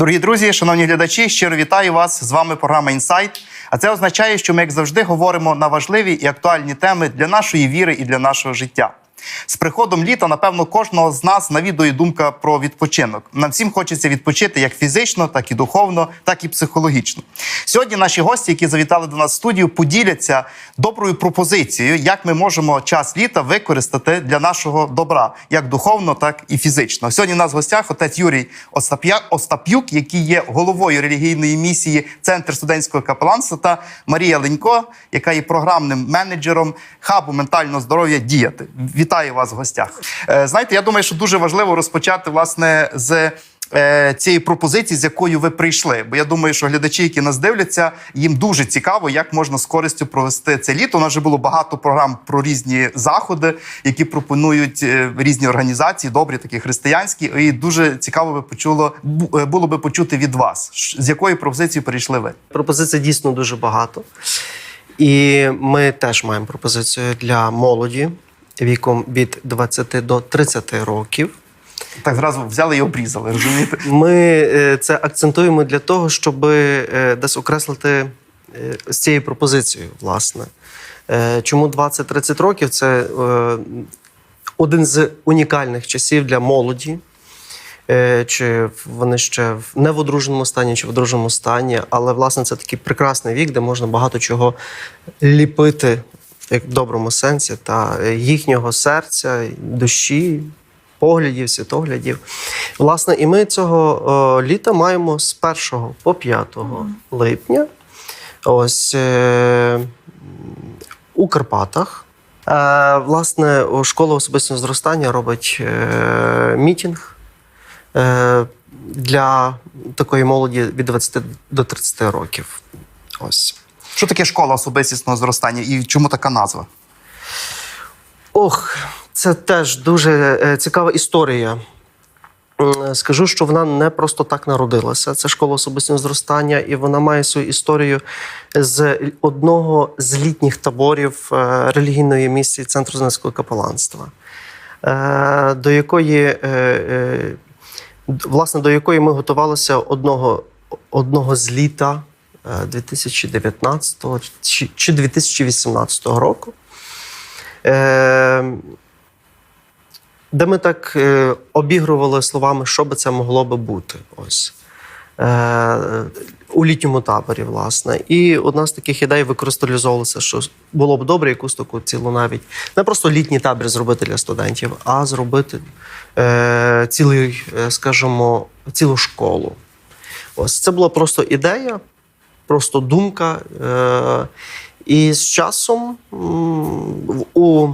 Дорогі друзі, шановні глядачі, щиро вітаю вас. З вами програма Інсайт. А це означає, що ми, як завжди, говоримо на важливі і актуальні теми для нашої віри і для нашого життя. З приходом літа, напевно, кожного з нас навідує думка про відпочинок. Нам всім хочеться відпочити як фізично, так і духовно, так і психологічно. Сьогодні наші гості, які завітали до нас в студію, поділяться доброю пропозицією, як ми можемо час літа використати для нашого добра, як духовно, так і фізично. Сьогодні у нас в гостях отець Юрій Остап'юк, який є головою релігійної місії Центр студентського капеланства, та Марія Ленько, яка є програмним менеджером хабу ментального здоров'я діяти. Вітаю вас в гостях. Е, Знаєте, я думаю, що дуже важливо розпочати власне з. е, Цієї пропозиції, з якою ви прийшли, бо я думаю, що глядачі, які нас дивляться, їм дуже цікаво, як можна з користю провести це літо. У нас вже було багато програм про різні заходи, які пропонують е, різні організації, добрі, такі християнські. І дуже цікаво би почуло було би почути від вас, з якою пропозицією прийшли ви. Пропозицій дійсно дуже багато. І ми теж маємо пропозицію для молоді віком від 20 до 30 років. Так зразу взяли і обрізали, розумієте? Ми е, це акцентуємо для того, щоб е, десь окреслити е, з цією пропозицією, власне. Чому 20-30 років це один з унікальних часів для молоді. Чи вони ще не в одруженому стані, чи в одруженому стані, але власне це такий прекрасний вік, де можна багато чого ліпити як в доброму сенсі, та їхнього серця, душі, поглядів, світоглядів. Власне, і ми цього е, літа маємо з 1 по 5 липня. Ось е, у Карпатах. Е, власне, школа особистого зростання робить е, мітінг е, для такої молоді від 20 до 30 років. Ось. Що таке школа особистісного зростання і чому така назва? Ох, це теж дуже е, цікава історія. Скажу, що вона не просто так народилася. Це школа особистого зростання, і вона має свою історію з одного з літніх таборів е, релігійної місії Центру Зеленського капеланства, е, до якої, е, е, власне, до якої ми готувалися одного, одного з літа е, 2019 чи, чи 2018 року. Е, де ми так е, обігрували словами, що би це могло би бути. Ось. Е, у літньому таборі, власне. І одна з таких ідей використалізовувалася, що було б добре якусь таку цілу навіть не просто літній табір зробити для студентів, а зробити цілий, скажімо, цілу школу. Ось це була просто ідея, просто думка. Е, і з часом у,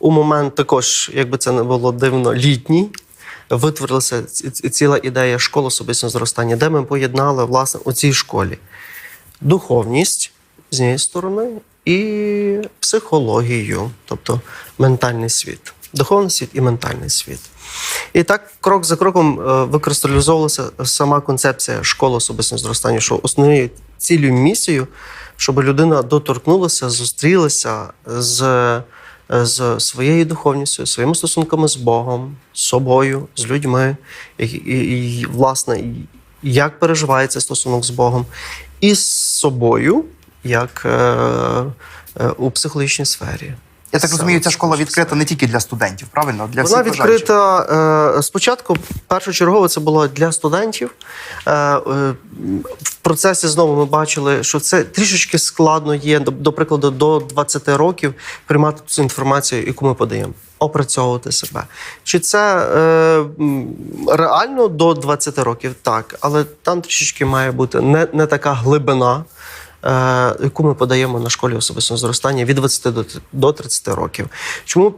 у момент також, якби це не було дивно, літній, витворилася ці- ці- ціла ідея школи особистого зростання, де ми поєднали власне у цій школі духовність з однієї сторони і психологію, тобто ментальний світ, духовний світ і ментальний світ. І так, крок за кроком е, викристалізовувалася сама концепція школи особистого зростання, що основною цілею місією, щоб людина доторкнулася, зустрілася з, е, з своєю духовністю, своїми стосунками з Богом, з собою, з людьми, і, і, і власне, як переживається стосунок з Богом, і з собою, як е, е, у психологічній сфері. Я так розумію, ця школа відкрита не тільки для студентів, правильно? Для Вона всіх відкрита е, спочатку. Першочергово це було для студентів. Е, е, в процесі знову ми бачили, що це трішечки складно є, до, до прикладу, до 20 років приймати цю інформацію, яку ми подаємо, опрацьовувати себе. Чи це е, реально до 20 років? Так, але там трішечки має бути не, не така глибина. Е, Яку ми подаємо на школі особистого зростання від 20 до- до 30 років. Чому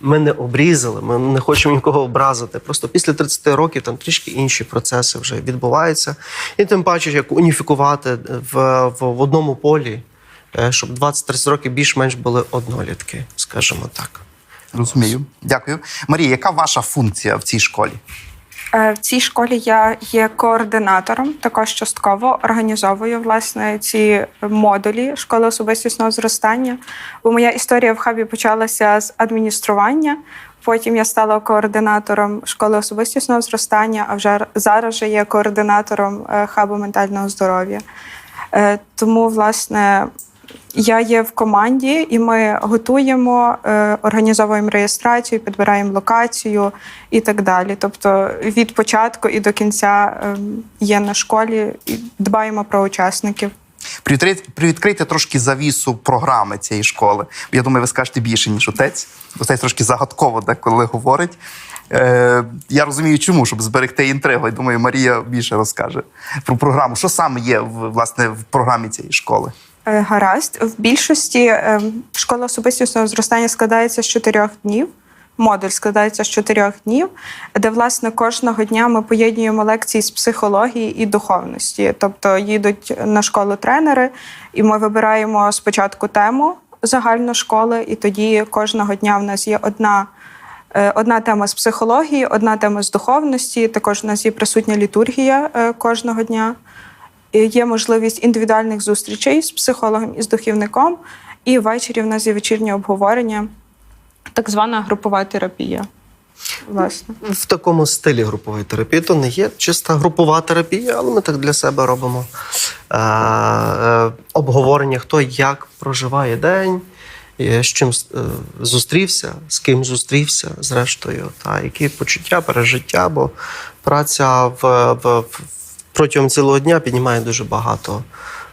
ми не обрізали, ми не хочемо нікого образити. Просто після 30 років там трішки інші процеси вже відбуваються. І тим паче, як уніфікувати в, в, в одному полі, е, щоб 20-30 років більш-менш були однолітки, скажімо так. Розумію. Дякую. Марія, яка ваша функція в цій школі? Е, В цій школі я є координатором, також частково організовую власне ці модулі школи особистісного зростання. Бо моя історія в хабі почалася з адміністрування. Потім я стала координатором школи особистісного зростання, а вже зараз же є координатором е, хабу ментального здоров'я. Е, Тому, власне, я є в команді, і ми готуємо, е, організовуємо реєстрацію, підбираємо локацію і так далі. Тобто від початку і до кінця е, є на школі і дбаємо про учасників. Привідкрийте трошки завісу програми цієї школи. Я думаю, ви скажете більше, ніж отець. Отець трошки загадково деколи говорить. Е, я розумію, чому, щоб зберегти інтригу. Я думаю, Марія більше розкаже про програму. Що саме є власне в програмі цієї школи? Е, Гаразд. В більшості е, школа особистісного зростання складається з чотирьох днів. Модуль складається з чотирьох днів, де власне кожного дня ми поєднуємо лекції з психології і духовності. Тобто їдуть на школу тренери, і ми вибираємо спочатку тему загальну школи, і тоді кожного дня в нас є одна. е, Одна тема з психології, одна тема з духовності. Також у нас є присутня літургія кожного дня. Є можливість індивідуальних зустрічей з психологом і з духівником. І ввечері в нас є вечірнє обговорення, так звана групова терапія. Власне. В такому стилі групової терапії то не є чиста групова терапія, але ми так для себе робимо е, е, обговорення, хто як проживає день, з чим е, зустрівся, з ким зустрівся, зрештою, та які почуття, пережиття, бо праця в, в, в протягом цілого дня піднімає дуже багато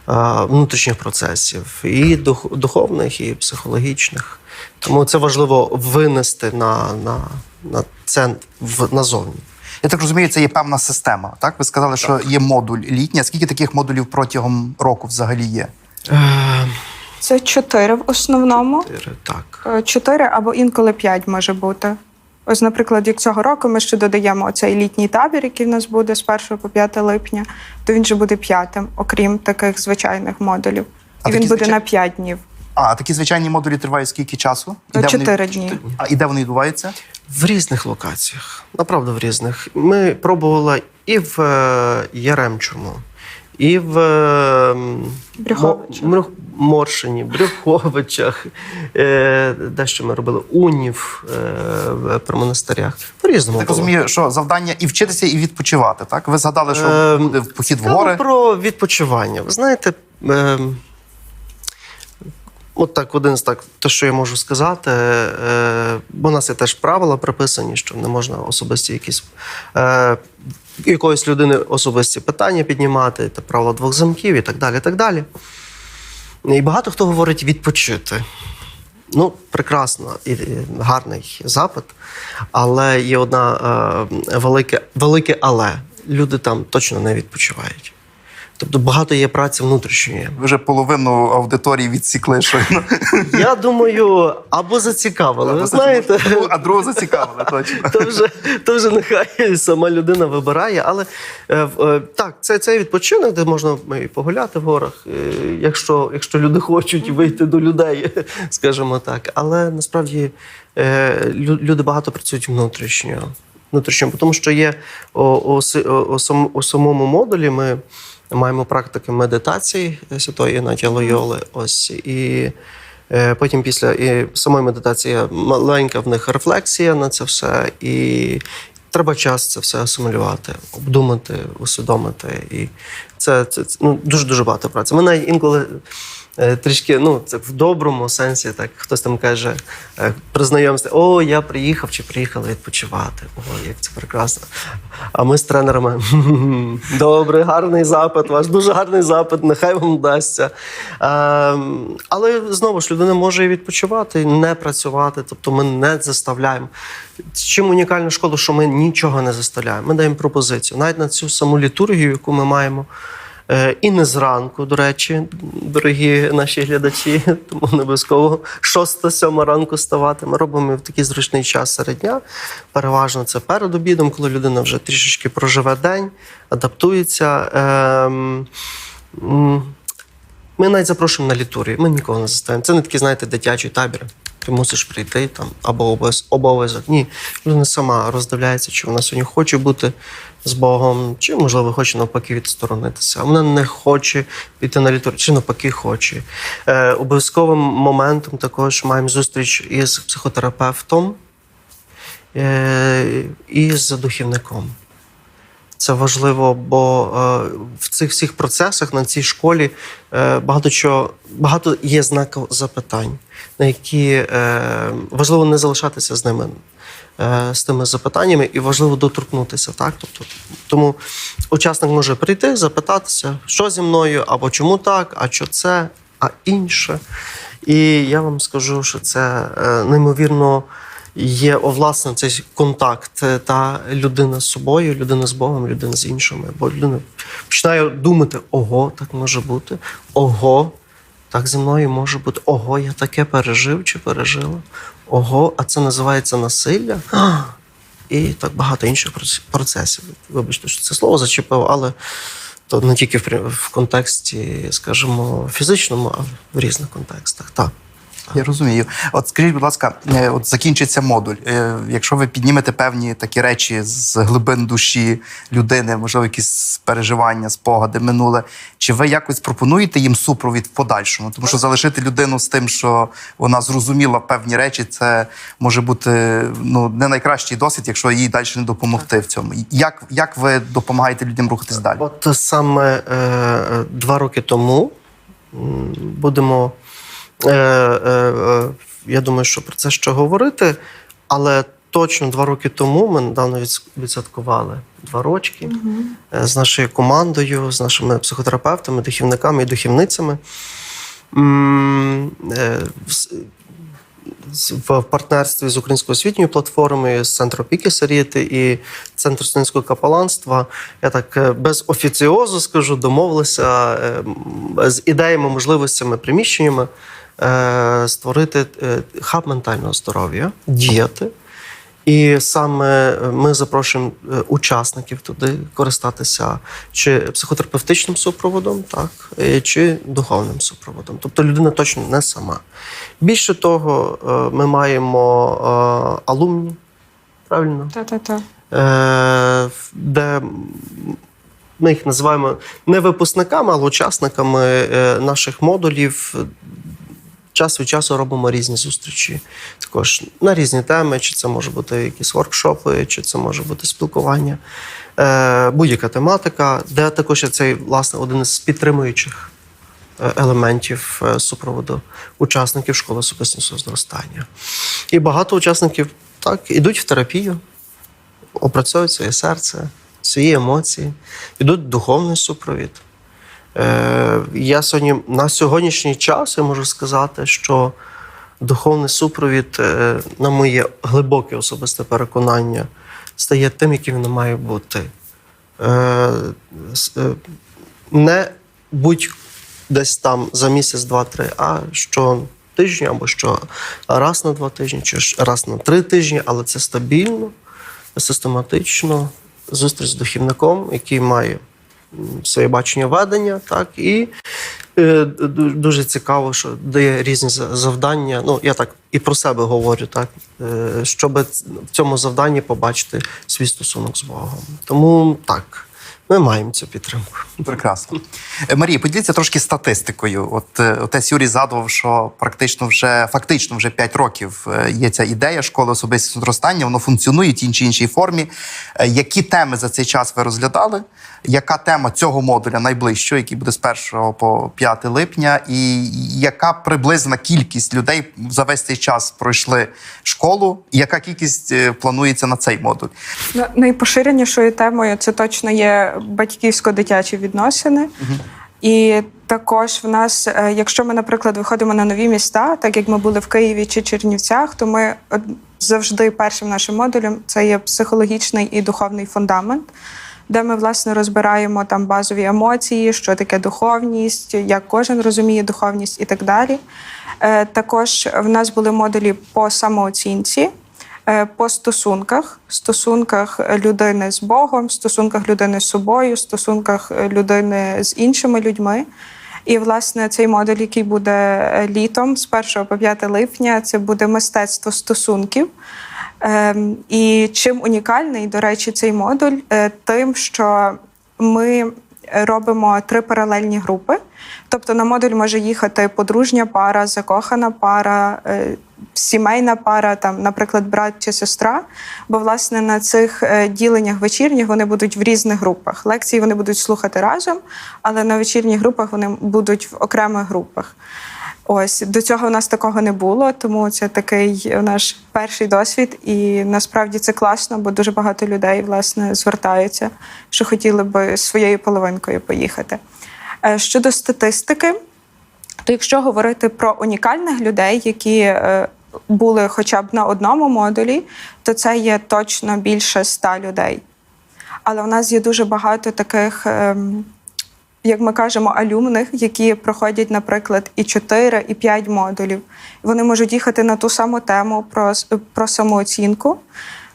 е, внутрішніх процесів, і дух, духовних, і психологічних. Тому це важливо винести на, на, на це в, назовні. Я так розумію, це є певна система. Так, ви сказали, що є модуль літній. А Скільки таких модулів протягом року взагалі є? Е, Це чотири в основному. чотири, так. Е, Чотири або інколи п'ять може бути. Ось, наприклад, як цього року ми ще додаємо цей літній табір, який в нас буде з 1 по 5 липня, то він же буде п'ятим, окрім таких звичайних модулів. А І він такі буде звичай- на 5 днів. А такі звичайні модулі тривають скільки часу? І де вони- Чотири дні. А і де вони відбуваються? В різних локаціях, направду в різних. Ми пробували і в е, Яремчому, і в е, м, Брюховичах. Мо- Моршині, Брюховичах, е, де що ми робили, Унів е, при монастирях. По-різному. Так розумію, що завдання і вчитися, і відпочивати. Так, ви згадали, що Ем, буде в похід в Цікаво гори. про відпочивання. Ви знаєте, ем, от так один з так, те, що я можу сказати, е, бо у нас є теж правила прописані, що не можна особисті якісь. Якоїсь людини особисті питання піднімати, та правило двох замків і так далі. І так далі. І багато хто говорить відпочити. Ну, прекрасно, і гарний запит, але є одна е, велике, велике але. Люди там точно не відпочивають. Тобто багато є праці внутрішньої. Ви вже половину аудиторії відсікли щойно. Я думаю, або зацікавили. Ви знаєте, А другу зацікавили, точно. то вже, то вже нехай сама людина вибирає. Але е, е, так, це, це відпочинок, де можна і погуляти в горах, е, якщо, якщо люди хочуть вийти до людей, скажімо так. Але насправді е, люди багато працюють внутрішньо. Внутрішньо, тому що є у самому модулі ми маємо практики медитації Святої Інаті Лойоли. Ось і Е, Потім після і самої медитації маленька в них рефлексія на це все, і треба час це все асимілювати, обдумати, усвідомити. І це, це, ну, дуже дуже багато праці. Навіть інколи е, трішки, ну це в доброму сенсі, так хтось там каже е, при знайомстві: О, я приїхав чи приїхала відпочивати. О, як це прекрасно. А ми з тренерами добре, гарний запит, ваш дуже гарний запит, нехай вам вдасться. Ем, але знову ж людина може і відпочивати, і не працювати, тобто ми не заставляємо. Чим унікальна школа, що ми нічого не заставляємо. Ми даємо пропозицію. Навіть на цю саму літургію, яку ми маємо. Е, І не зранку, до речі, дорогі наші глядачі, тому не обов'язково 6-7 ранку ставати. Ми робимо в такий зручний час серед дня. Переважно це перед обідом, коли людина вже трішечки проживе день, адаптується. Ем, Ми навіть запрошуємо на літургію. Ми нікого не заставимо. Це не такий, знаєте, дитячий табір. Ти мусиш прийти там або обов'язок. Ні, людина сама роздивляється, чи вона сьогодні хоче бути з Богом, чи можливо хоче навпаки відсторонитися. А вона не хоче піти на літургію, чи навпаки хоче. Е, обов'язковим моментом також маємо зустріч із психотерапевтом. е, і з духівником. Це важливо, бо е, в цих всіх процесах на цій школі е, багато чого, багато є знаків запитань, на які е, важливо не залишатися з ними, з тими запитаннями, і важливо доторкнутися. Так? Тобто, тому учасник може прийти, запитатися, що зі мною, або чому так, а що це, а інше. І я вам скажу, що це е, неймовірно є власне цей контакт е, та людина з собою, людина з Богом, людина з іншими. Бо людина починає думати: ого, так може бути, ого, так зі мною може бути, ого, я таке пережив чи пережила. Ого, а це називається насилля. І так багато інших процесів. Вибачте, що це слово зачепив, але то не тільки в контексті, скажімо, фізичному, а в різних контекстах. Так. Я розумію. От скажіть, будь ласка, е, от закінчиться модуль. Е, Якщо ви піднімете певні такі речі з глибин душі людини, можливо, якісь переживання, спогади, минуле, чи ви якось пропонуєте їм супровід в подальшому? Тому що залишити людину з тим, що вона зрозуміла певні речі, це може бути ну не найкращий досвід, якщо їй далі не допомогти в цьому. Як, як ви допомагаєте людям рухатись далі? От саме е, два роки тому будемо. Е, е, е, я думаю, що про це ще говорити, але точно два роки тому ми недавно відс- відсвяткували два рочки е, з нашою командою, з нашими психотерапевтами, духівниками і духівницями. В партнерстві з українською освітньою платформою, з центру опіки Саріти і Центру студентського капеланства. Я так без офіціозу скажу, домовилися з ідеями, можливостями, приміщеннями створити е, хаб ментального здоров'я, діяти. І саме е, ми запрошуємо е, учасників туди користатися чи психотерапевтичним супроводом, так, е, чи духовним супроводом. Тобто людина точно не сама. Більше того, е, ми маємо е, алумні, правильно? Та-та-та. Е, де ми їх називаємо не випускниками, але учасниками е, наших модулів. Час від часу робимо різні зустрічі, також на різні теми, чи це може бути якісь воркшопи, чи це може бути спілкування, е, будь-яка тематика, де також є цей власне один із підтримуючих е, елементів е, супроводу учасників школи особистісного зростання. І багато учасників так ідуть в терапію, опрацьовують своє серце, свої емоції, йдуть в духовний супровід. Е, я сьогодні на сьогоднішній час я можу сказати, що духовний супровід, е, на моє глибоке особисте переконання, стає тим, яким він має бути. Е, не будь десь там за місяць, два-три, а що тижні або що раз на два тижні, чи раз на три тижні, але це стабільно, систематично. Зустріч з духівником, який має своє бачення ведення, так і е, дуже цікаво, що дає різні завдання. Ну я так і про себе говорю, так е, щоб в цьому завданні побачити свій стосунок з Богом. Тому так, ми маємо цю підтримку. Прекрасно. Е, Марія, поділіться трошки статистикою. От отець Юрій згадував, що практично вже фактично вже 5 років є ця ідея школи особистого зростання, воно функціонує в тій чи іншій формі. Які теми за цей час ви розглядали? Яка тема цього модуля найближчого, який буде з 1 по 5 липня, і яка приблизна кількість людей за весь цей час пройшли школу? І яка кількість е, планується на цей модуль? Ну, найпоширенішою темою це точно є батьківсько-дитячі відносини. І також в нас, е, якщо ми, наприклад, виходимо на нові міста, так як ми були в Києві чи Чернівцях, то ми завжди першим нашим модулем це є психологічний і духовний фундамент, де ми власне розбираємо там базові емоції, що таке духовність, як кожен розуміє духовність і так далі. Е, Також в нас були модулі по самооцінці. Е, по стосунках, стосунках людини з Богом, стосунках людини з собою, стосунках людини з іншими людьми. І, власне, цей модуль, який буде літом з 1 по 5 липня, це буде мистецтво стосунків. Ем, І чим унікальний, до речі, цей модуль, Е, тим, що ми робимо три паралельні групи. Тобто на модуль може їхати подружня пара, закохана пара, е, сімейна пара, там, наприклад, брат чи сестра. Бо власне на цих е, діленнях вечірніх вони будуть в різних групах. Лекції вони будуть слухати разом, але на вечірніх групах вони будуть в окремих групах. Ось до цього у нас такого не було, тому це такий наш перший досвід, і насправді це класно, бо дуже багато людей власне звертаються, що хотіли би своєю половинкою поїхати. Е, Щодо статистики, то якщо говорити про унікальних людей, які е, були хоча б на одному модулі, то це є точно більше ста людей. Але у нас є дуже багато таких, ем, як ми кажемо, алюмних, які проходять, наприклад, і 4, і 5 модулів. Вони можуть їхати на ту саму тему про, про самооцінку,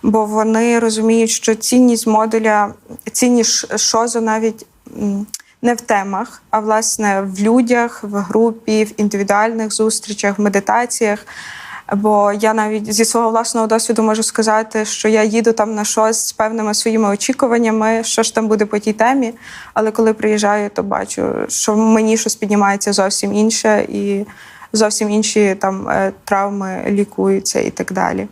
бо вони розуміють, що цінність модуля, цінність ШОЗу навіть не в темах, а власне в людях, в групі, в індивідуальних зустрічах, в медитаціях. Бо я навіть зі свого власного досвіду можу сказати, що я їду там на щось з певними своїми очікуваннями, що ж там буде по тій темі. Але коли приїжджаю, то бачу, що мені щось піднімається зовсім інше, і зовсім інші там е, травми лікуються і так далі.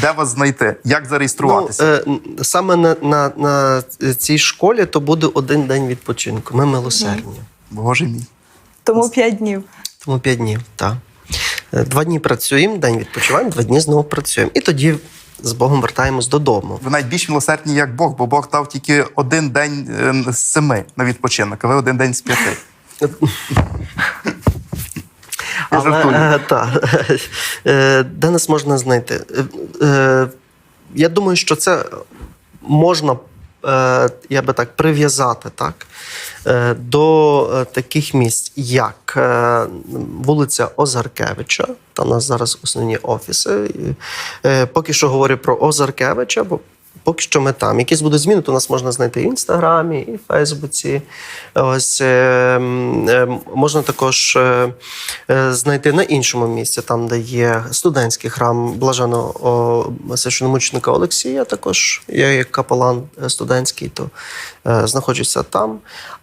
Де вас знайти? Як зареєструватися? Ну, е, саме на, на, на цій школі то буде один день відпочинку. Ми милосердні. Боже мій. Тому п'ять днів. Тому п'ять днів, так. Е, Два дні працюємо, день відпочиваємо, два дні знову працюємо. І тоді з Богом вертаємось додому. Ви навіть більш милосердні, як Бог, бо Бог дав тільки один день е, з семи на відпочинок, а ви один день з п'яти. Але е, та, де нас можна знайти? Я думаю, що це можна, я би так, прив'язати так, е, до е, таких місць, як е, вулиця Озаркевича. Та у нас зараз основні офіси. Е, Поки що говорю про Озаркевича, бо Поки що ми там. Якісь будуть зміни, то нас можна знайти і в інстаграмі, і в Фейсбуці. Ось е, е, можна також е, знайти на іншому місці, там, де є студентський храм блаженого священомученика Олексія. Також я як капелан студентський, то знаходжуся там.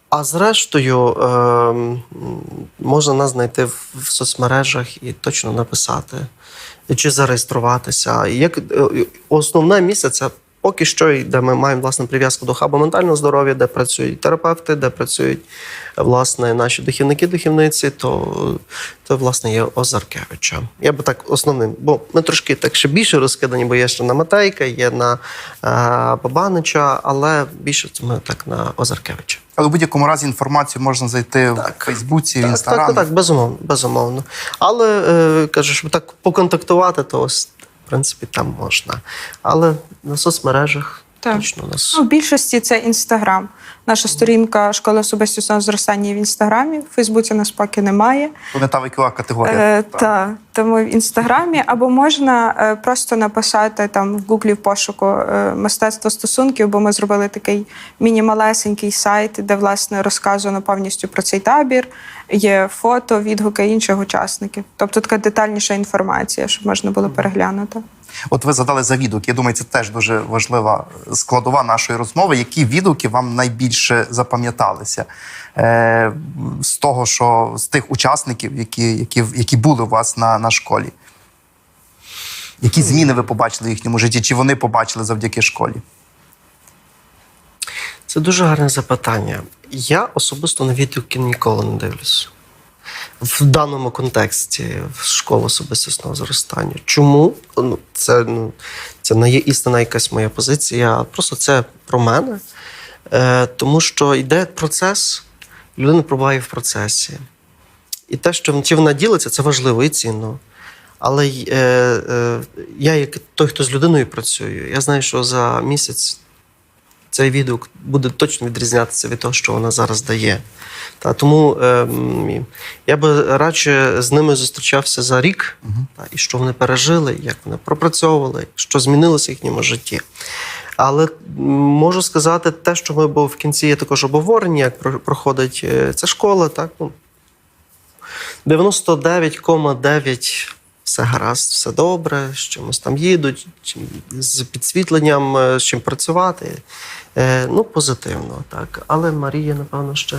А зрештою, можна нас знайти в, соцмережах і точно написати чи зареєструватися. Як основне місце це поки що, і де ми маємо власне прив'язку до хабу ментального здоров'я, де працюють терапевти, де працюють власне наші духівники, духівниці, то, то власне є Озаркевича. Я би так основним, бо ми трошки так ще більше розкидані, бо є ще на Матейка, є на е, Бабанича, але більше це ми так на Озаркевича. Але в будь-якому разі інформацію можна знайти Так. в Фейсбуці, в Так, інстаграмі. так, так, безумовно, безумовно. Але е, кажу, щоб так поконтактувати, то ось, в принципі, там можна. Але на соцмережах Так. точно у нас. Ну, в більшості це інстаграм. Наша сторінка школи особистісного зростання в інстаграмі. В Фейсбуці нас поки немає. То не та вікова категорія. Е, Так. та, тому в інстаграмі або можна е, просто написати там в гуглі в пошуку е, мистецтво стосунків, бо ми зробили такий міні-малесенький сайт, де власне розказано повністю про цей табір. Є фото, відгуки інших учасників. Тобто така детальніша інформація, щоб можна було переглянути. От ви задали за відгуки. Я думаю, це теж дуже важлива складова нашої розмови. Які відгуки вам найбільше запам'яталися е, з того, що з тих учасників, які, які, які були у вас на, на школі? Які зміни ви побачили в їхньому житті? Чи вони побачили завдяки школі? Це дуже гарне запитання. Я особисто на відгуки ніколи не дивлюся. В даному контексті в школу особистісного зростання. Чому? Ну, це, ну, це не є істина якась моя позиція, просто це про мене. Е, тому що йде процес, людина пробуває в процесі. І те, що чи вона ділиться, це важливо і цінно. Але е, е, я, як той, хто з людиною працює, я знаю, що за місяць цей відгук буде точно відрізнятися від того, що вона зараз дає. Та, тому е, я би радше з ними зустрічався за рік, та, і що вони пережили, як вони пропрацьовували, що змінилося в їхньому житті. Але можу сказати те, що ми бо в кінці є також обговорення, як проходить е, ця школа, так, ну, 99,9 все гаразд, все добре, з чимось там їдуть, з підсвітленням, е, з чим працювати. Е, ну, позитивно, так. Але Марія, напевно, ще,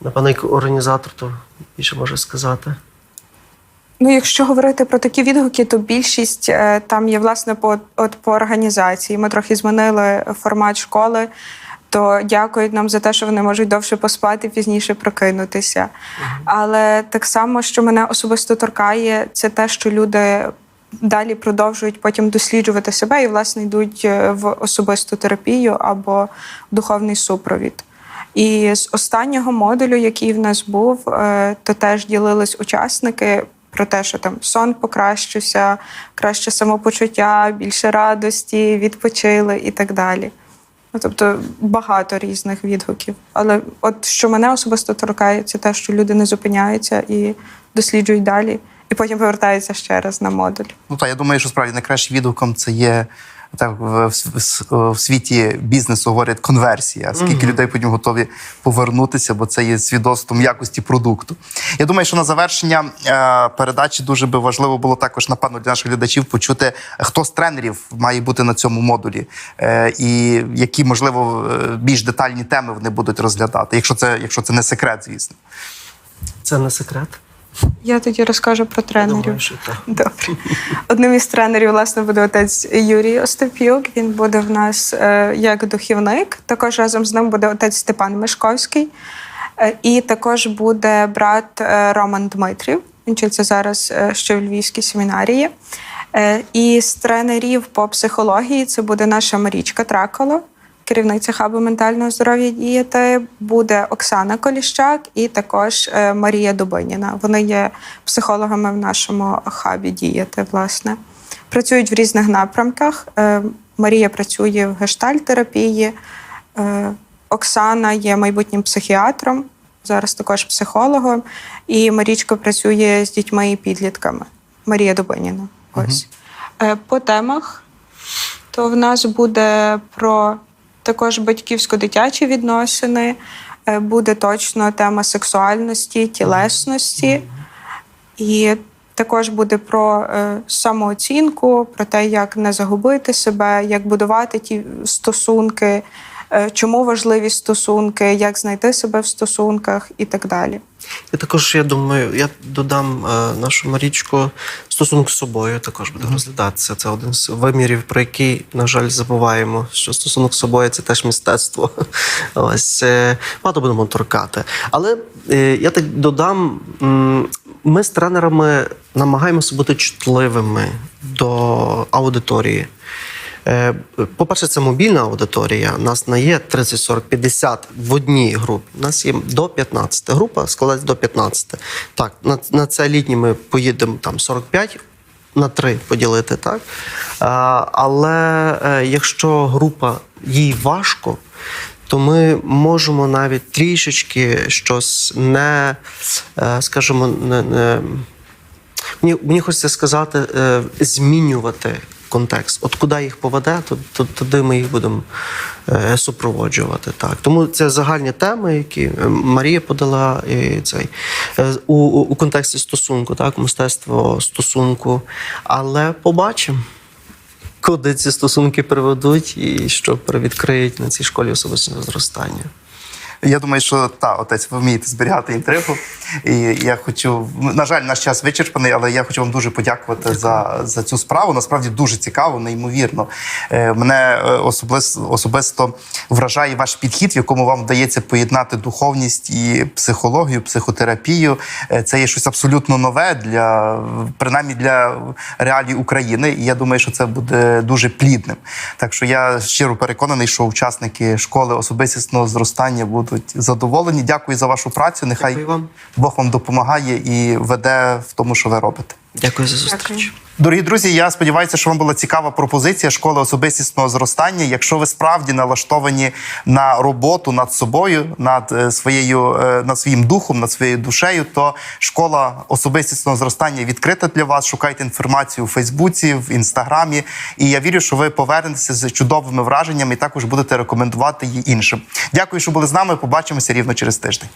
напевно, як організатор, то більше може сказати. Ну, якщо говорити про такі відгуки, то більшість е, там є власне по от по організації. Ми трохи змінили формат школи. То дякують нам за те, що вони можуть довше поспати, пізніше прокинутися. Але так само, що мене особисто торкає, це те, що люди далі продовжують потім досліджувати себе і, власне, йдуть е, в особисту терапію або духовний супровід. І з останнього модулю, який в нас був, е, то теж ділились учасники про те, що там сон покращився, краще самопочуття, більше радості, відпочили і так далі. Ну, тобто багато різних відгуків. Але от що мене особисто торкає, це те, що люди не зупиняються і досліджують далі, і потім повертаються ще раз на модуль. Ну та я думаю, що справді найкращим відгуком це є. Так, в, в, в, світі бізнесу говорять конверсія, скільки людей потім готові повернутися, бо це є свідоцтвом якості продукту. Я думаю, що на завершення е, передачі дуже би важливо було також, напевно, для наших глядачів почути, хто з тренерів має бути на цьому модулі, е, і які, можливо, е, більш детальні теми вони будуть розглядати, якщо це, якщо це не секрет, звісно. Це не секрет. Я тоді розкажу про Я тренерів. думаю, що так. Добре. Одним із тренерів, власне, буде отець Юрій Остап'юк. Він буде в нас е, як духівник. Також разом з ним буде отець Степан Мешковський. Е, і також буде брат е, Роман Дмитрів. Він вчиться зараз ще в Львівській семінарії. І з тренерів по психології це буде наша Марічка Траколо, керівниця хабу ментального здоров'я діяти. Буде Оксана Коліщак і також е, Марія Дубиніна. Вони є психологами в нашому хабі діяти, власне. Працюють в різних напрямках. Е, Марія працює в гештальт-терапії, е, Оксана є майбутнім психіатром, зараз також психологом. І Марічка працює з дітьми і підлітками. Марія Дубиніна. Ось. Е, По темах, то в нас буде про також батьківсько-дитячі відносини, е, буде точно тема сексуальності, тілесності. І також буде про е, самооцінку, про те, як не загубити себе, як будувати ті стосунки, е, чому важливі стосунки, як знайти себе в стосунках і так далі. І також я думаю, я додам е, нашу Марічку стосунок з собою також буде розглядатися. Це один з вимірів, про який, на жаль, забуваємо, що стосунок з собою це теж мистецтво. Ось е, багато будемо торкати. Але е, я так додам: ми з тренерами намагаємося бути чутливими до аудиторії. Е, По-перше, це мобільна аудиторія. У нас не є 30, 40, 50 в одній групі. У нас є до 15. Група складається до 15. Так, на, на це літній ми поїдемо там 45 на 3 поділити, так? Але е, якщо група їй важко, то ми можемо навіть трішечки щось не, е, скажімо, не, не Мені, мені хочеться сказати, змінювати контекст. От куди їх поведе, то, туди ми їх будемо е, супроводжувати. Так. Тому це загальні теми, які е, Марія подала і цей, е, у, у, контексті стосунку, так, мистецтво стосунку. Але побачимо. Куди ці стосунки приведуть і що відкриють на цій школі особистого зростання. Я думаю, що та отець, ви вмієте зберігати інтригу. І я хочу, на жаль, наш час вичерпаний, але я хочу вам дуже подякувати за, за цю справу. Насправді дуже цікаво, неймовірно. Е, Мене е, особисто, особисто вражає ваш підхід, в якому вам вдається поєднати духовність і психологію, психотерапію. Е, Це є щось абсолютно нове для принаймні для реалій України. І я думаю, що це буде дуже плідним. Так що я щиро переконаний, що учасники школи особистісного зростання будуть задоволені. Дякую за вашу працю. Нехай Дякую вам. Бог вам допомагає і веде в тому, що ви робите. Дякую за зустріч. Дорогі друзі, я сподіваюся, що вам була цікава пропозиція школи особистісного зростання. Якщо ви справді налаштовані на роботу над собою, над е, своєю е, над своїм духом, над своєю душею, то школа особистісного зростання відкрита для вас. Шукайте інформацію у Фейсбуці, в інстаграмі. І я вірю, що ви повернетеся з чудовими враженнями і також будете рекомендувати її іншим. Дякую, що були з нами. Побачимося рівно через тиждень.